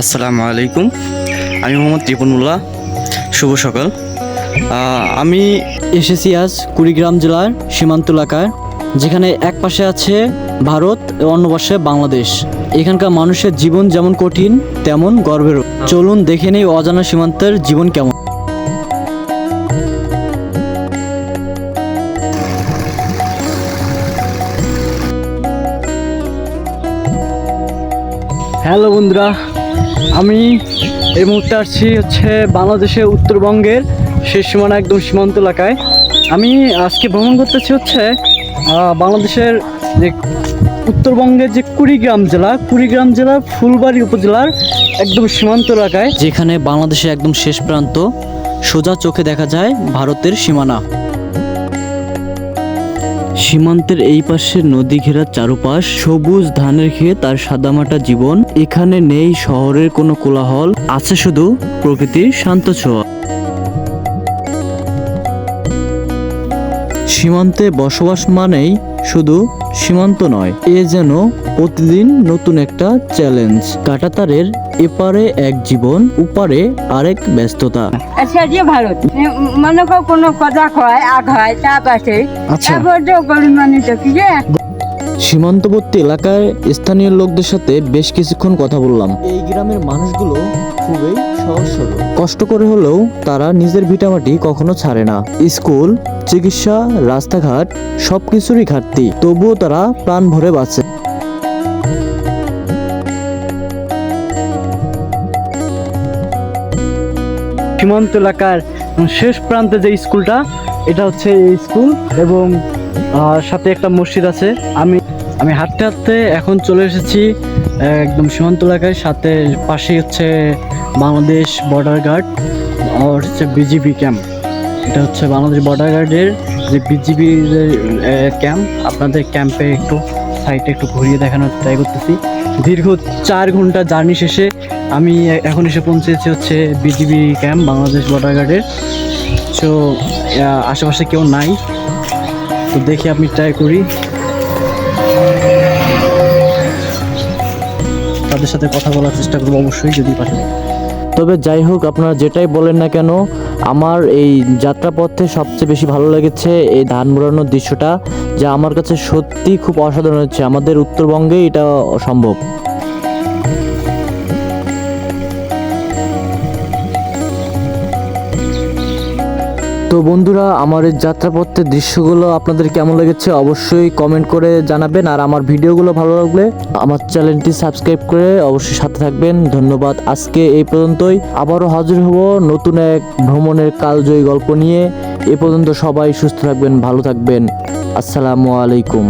আসসালামু আলাইকুম। আমি মোহাম্মদ রিপনুল্লাহ শুভ সকাল। আমি এসেছি আজ কুড়িগ্রাম জেলার সীমান্ত এলাকায় যেখানে এক পাশে আছে ভারত অন্য পাশে বাংলাদেশ। এখানকার মানুষের জীবন যেমন কঠিন, তেমন গর্বেরও চলুন দেখে নেই অজানা সীমান্তের জীবন কেমন। হ্যালো বন্ধুরা আমি এই মুহূর্তে আসছি হচ্ছে বাংলাদেশের উত্তরবঙ্গের শেষ সীমানা একদম সীমান্ত এলাকায়। আমি আজকে ভ্রমণ করতেছি হচ্ছে বাংলাদেশের যে উত্তরবঙ্গের যে কুড়িগ্রাম জেলা, কুড়িগ্রাম জেলার ফুলবাড়ি উপজেলার একদম সীমান্ত এলাকায়। যেখানে বাংলাদেশের একদম শেষ প্রান্ত, সোজা চোখে দেখা যায় ভারতের সীমানা। সীমান্তের এই পাশে নদী ঘেরা চারুপাশ, সবুজ ধানের খেত আর সাদামাটা জীবন। এখানে নেই শহরের কোনো কোলাহল, আছে শুধু প্রকৃতির শান্ত ছোঁয়া। সীমান্তে বসবাস মানেই শুধু সীমান্ত নয় এ যেন প্রতিদিন নতুন একটা চ্যালেঞ্জ কাটাতারের এপারে এক জীবন উপারে আরেক ব্যস্ততা। আচ্ছা যে ভারত মনে কর কোনো কথা কয় আগ হয় তা পাশে আচ্ছা। তারপর তো গরিব মানুষ কি যে? সীমান্তবর্তী এলাকায় স্থানীয় লোকদের সাথে বেশ কিছুক্ষণ কথা বললাম। এই গ্রামের মানুষগুলো খুবই সহজ সরল। কষ্ট করে হলেও তারা নিজের ভিটামাটি কখনো ছাড়ে না। স্কুল চিকিৎসা, রাস্তাঘাট সব কিছুরই ঘাটতি। তবুও তারা প্রাণ ভরে বাঁচে। সীমান্ত এলাকার শেষ প্রান্তে যে স্কুলটা, এটা হচ্ছে এই স্কুল এবং সাথে একটা মসজিদ আছে। আমি আমি হাঁটতে হাঁটতে এখন চলে এসেছি একদম সীমান্ত এলাকায়, সাথে পাশেই হচ্ছে বাংলাদেশ বর্ডার গার্ড আর হচ্ছে বিজিবি ক্যাম্প এটা হচ্ছে বাংলাদেশ বর্ডার গার্ডের যে বিজিবি ক্যাম্প আপনাদের ক্যাম্পে একটু সাইটে একটু ঘুরিয়ে দেখানোর ট্রাই করতেছি। দীর্ঘ চার ঘণ্টা জার্নি শেষে আমি এখন এসে পৌঁছেছি হচ্ছে বিজিবি ক্যাম্প বাংলাদেশ বর্ডার গার্ডের সো আশেপাশে কেউ নাই। তো দেখি আমি ট্রাই করি। তাদের সাথে কথা বলার চেষ্টা করব অবশ্যই যদি থাকে। তবে যাই হোক, আপনারা যেটাই বলেন না কেন, আমার এই যাত্রাপথে সবচেয়ে বেশি ভালো লেগেছে এই ধান মোড়ানোর দৃশ্যটা, যা আমার কাছে সত্যি খুব অসাধারণ হচ্ছে আমাদের উত্তরবঙ্গে এটা সম্ভব তো বন্ধুরা, আমার এই যাত্রাপথের দৃশ্যগুলো আপনাদের কেমন লেগেছে অবশ্যই কমেন্ট করে জানাবেন, আর আমার ভিডিওগুলো ভালো লাগলে আমার চ্যানেলটি সাবস্ক্রাইব করে অবশ্যই সাথে থাকবেন। ধন্যবাদ, আজকে এই পর্যন্তই। আবারও হাজির হব নতুন এক ভ্রমণের কালজয়ী গল্প নিয়ে। এ পর্যন্ত সবাই সুস্থ থাকবেন, ভালো থাকবেন। আসসালামু আলাইকুম।